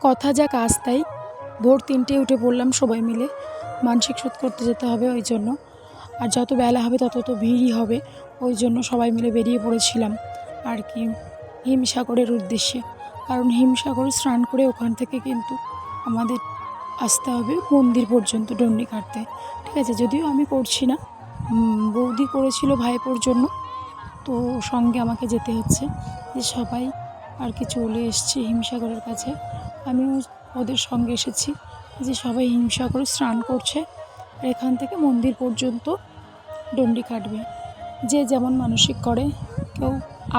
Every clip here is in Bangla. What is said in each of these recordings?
কথা যা কাজ তাই। ভোর তিনটে উঠে পড়লাম সবাই মিলে। মানসিক শোধ করতে যেতে হবে ওই জন্য। আর যত বেলা হবে তত তো ভিড়ই হবে। ওই জন্য সবাই মিলে বেরিয়ে পড়েছিলাম। আর কি, হিমসাগরের উদ্দেশ্যে। কারণ হিমসাগরে স্নান করে ওখান থেকে কিন্তু আমাদের আসতে হবে মন্দির পর্যন্ত ডন্ডি কাটতে। ঠিক আছে, যদিও আমি করছি না। বৌদি করেছিল ভাইপোর জন্য। তো সঙ্গে আমাকে যেতে হচ্ছে। যে সবাই আর কি চলে এসছে হিমসাগরের কাছে। আমিও ওদের সঙ্গে এসেছি যে সবাই হিমসাগরে স্নান করছে এখান থেকে মন্দির পর্যন্ত ডন্ডি কাটবে। যে যেমন মানসিক করে, কেউ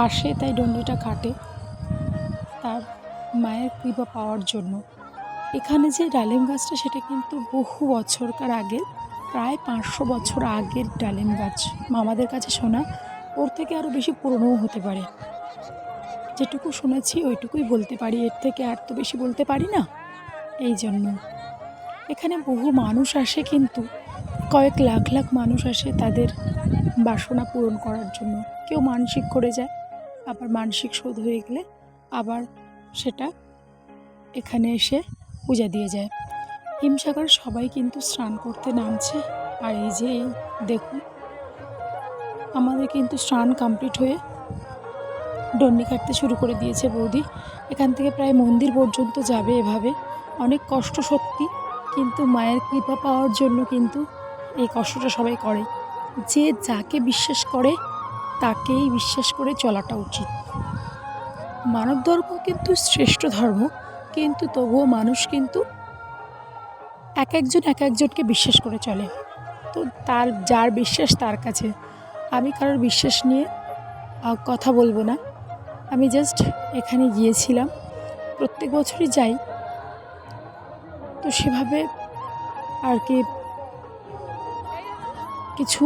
আসে তাই ডন্ডিটা কাটে তার মায়ের কৃপা পাওয়ার জন্য। এখানে যে ডালিম গাছটা সেটা কিন্তু বহু বছরকার আগে প্রায় পাঁচশো বছর আগের ডালিম গাছ। মামাদের কাছে শোনা, ওর থেকে আরও বেশি পুরনোও হতে পারে। যেটুকু শুনেছি ওইটুকুই বলতে পারি, এর থেকে আর তো বেশি বলতে পারি না। এই জন্য। এখানে বহু মানুষ আসে কিন্তু, কয়েক লাখ লাখ মানুষ আসে তাদের বাসনা পূরণ করার জন্য। কেউ মানসিক করে যায়, আবার মানসিক শোধ হয়ে গেলে আবার সেটা এখানে এসে পূজা দিয়ে যায়। হিমসাগর সবাই কিন্তু স্নান করতে নামছে। আর এই যে, দেখুন, আমাদের কিন্তু স্নান কমপ্লিট হয়ে ডন্ডি কাটতে শুরু করে দিয়েছে বৌদি। এখান থেকে প্রায় মন্দির পর্যন্ত যাবে এভাবে। অনেক কষ্ট সত্যি, কিন্তু মায়ের কৃপা পাওয়ার জন্য কিন্তু এই কষ্টটা সবাই করে। যে যাকে বিশ্বাস করে, তাকেই বিশ্বাস করে চলাটা উচিত। মানব ধর্ম কিন্তু শ্রেষ্ঠ ধর্ম, কিন্তু তবুও মানুষ কিন্তু এক একজন এক একজনকে বিশ্বাস করে চলে। তো তার, যার বিশ্বাস তার কাছে। আমি কারোর বিশ্বাস নিয়ে কথা বলব না। আমি জাস্ট এখানে গিয়েছিলাম। প্রত্যেক বছরই যাই। তো সেভাবে আর কি কিছু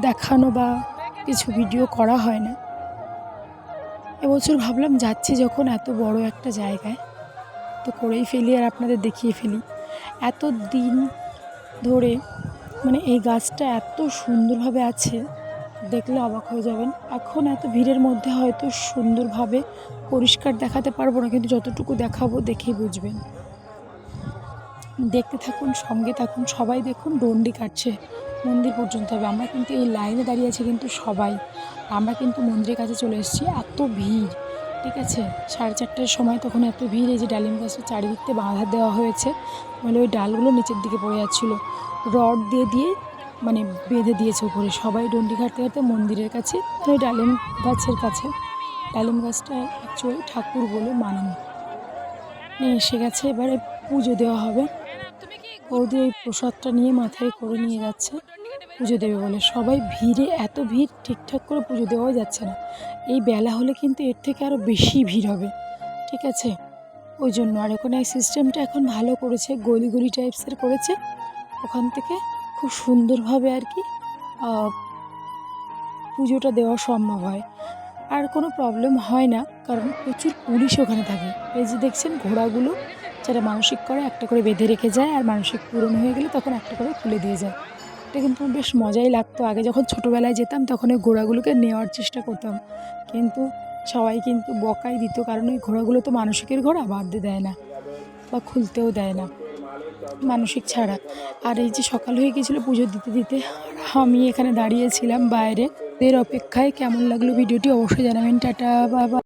দেখানো বা কিছু ভিডিও করা হয় না। এবছর ভাবলাম যাচ্ছি যখন এত বড় একটা জায়গায়। তো করেই ফেলি আর আপনাদের দেখিয়ে ফেলি। এত দিন ধরে মানে এই গাছটা এত সুন্দরভাবে আছে। দেখলে অবাক হয়ে যাবেন। এখন এত ভিড়ের মধ্যে হয়তো সুন্দরভাবে পরিষ্কার দেখাতে পারব না, কিন্তু যতটুকু দেখাবো দেখেই বুঝবেন। দেখতে থাকুন, সঙ্গে থাকুন, সবাই দেখুন ডন্ডি কাটছে। মন্দির পর্যন্ত হবে। আমরা কিন্তু এই লাইনে দাঁড়িয়ে আছি কিন্তু সবাই। আমরা কিন্তু মন্দিরের কাছে চলে এসেছি। এত ভিড়, ঠিক আছে? সাড়ে চারটার সময় তখন এত ভিড়, এই যে ডালিম গাছের চারিদিকতে বাঁধা দেওয়া হয়েছে। মানে ওই ডালগুলো নিচের দিকে পড়ে যাচ্ছিল। রড দিয়ে দিয়ে মানে বেঁধে দিয়েছে উপরে। সবাই ডন্ডি ঘাটতে ঘাটতে মন্দিরের কাছে মানে ওই ডালিম গাছের কাছে। ডালিম গাছটা অ্যাকচুয়ালি ঠাকুর বলে মানেন। নিয়ে এসে গেছে, এবারে পুজো দেওয়া হবে। বৌদি ওই প্রসাদটা নিয়ে মাথায় করে নিয়ে যাচ্ছে, পুজো দেবে বলে। সবাই ভিড়ে, এত ভিড় ঠিকঠাক করে পুজো দেওয়াও যাচ্ছে না। এই বেলা হলে কিন্তু এর থেকে আরও বেশি ভিড় হবে, ঠিক আছে? ওই জন্য। আর ওখানে এই সিস্টেমটা এখন ভালো করেছে, গলি গলি টাইপসের করেছে। ওখান থেকে খুব সুন্দরভাবে আর কি পুজোটা দেওয়া সম্ভব হয়। আর কোনো প্রবলেম হয় না, কারণ প্রচুর পুলিশ ওখানে থাকে। এই যে দেখছেন ঘোড়াগুলো, যারা মানসিক করে একটা করে বেঁধে রেখে যায় আর মানসিক পূরণ হয়ে গেলে তখন একটা করে খুলে দিয়ে যায়। এটা কিন্তু বেশ মজাই লাগতো। আগে যখন ছোটোবেলায় যেতাম, তখন ওই ঘোড়াগুলোকে নেওয়ার চেষ্টা করতাম। কিন্তু সবাই কিন্তু বকাই দিত, কারণ ওই ঘোড়াগুলো তো মানসিকের ঘোড়া বাঁধতে দেয় না বা খুলতেও দেয় না। মানসিক ছাড়া। আর এই যে সকাল হয়ে গেছিল পুজো দিতে দিতে, আমি এখানে দাঁড়িয়েছিলাম বাইরে। এর অপেক্ষায় কেমন লাগল ভিডিওটি অবশ্যই জানাবেন। টাটা, বাবা।